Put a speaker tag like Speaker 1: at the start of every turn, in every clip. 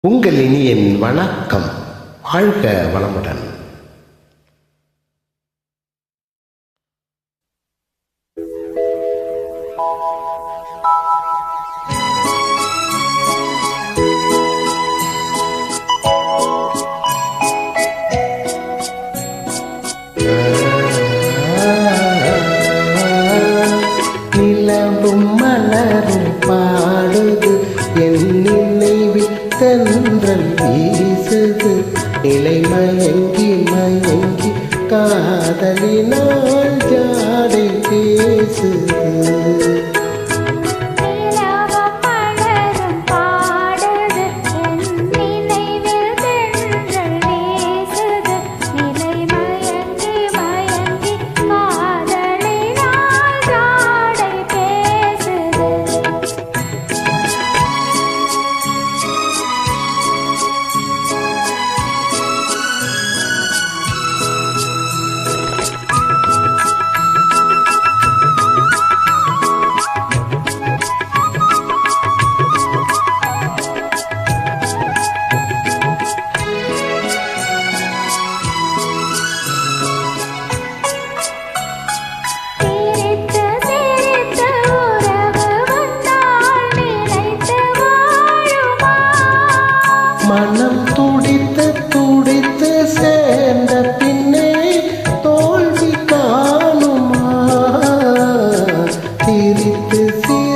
Speaker 1: உங்கள் இனியின் வணக்கம். வாழ்க வளமுடன். தென்றல் வீசது. நிலை மயங்கி மயங்கி காதலினால் ஜாடை பேசுது.
Speaker 2: சிரித்து சிரித்து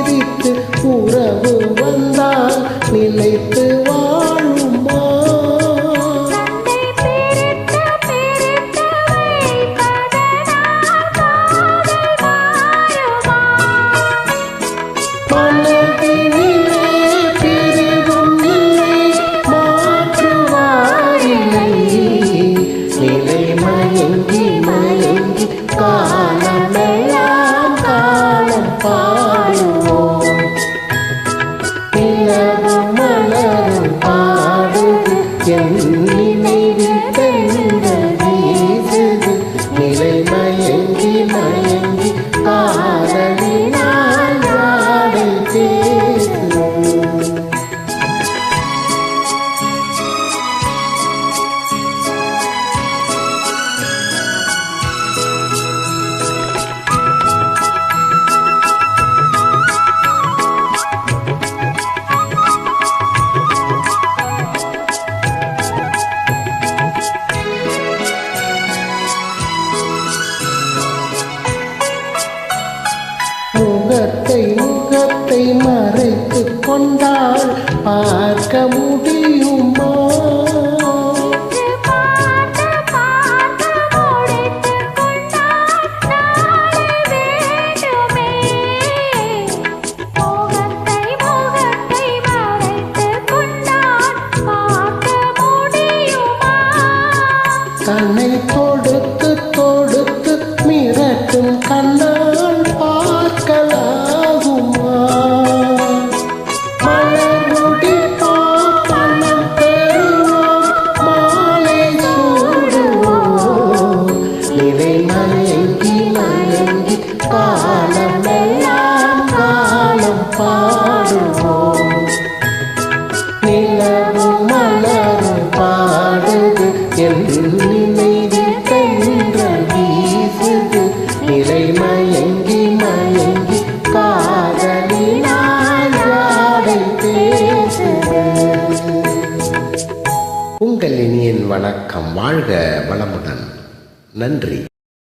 Speaker 1: கோபத்தை மறைத்து கொண்டால் பார்க்க முடியுமா? மயங்கி மயங்கி காலம் எல்லாம் காலம் பாடுவோம் நிலவும் மலரும் பாடுது என்று நினைவு கன்ற வீசுது நிலை மயங்கி மயங்கி காதலினால் உங்கள் இனியன் வணக்கம் வாழ்க வளமுடன் நன்றி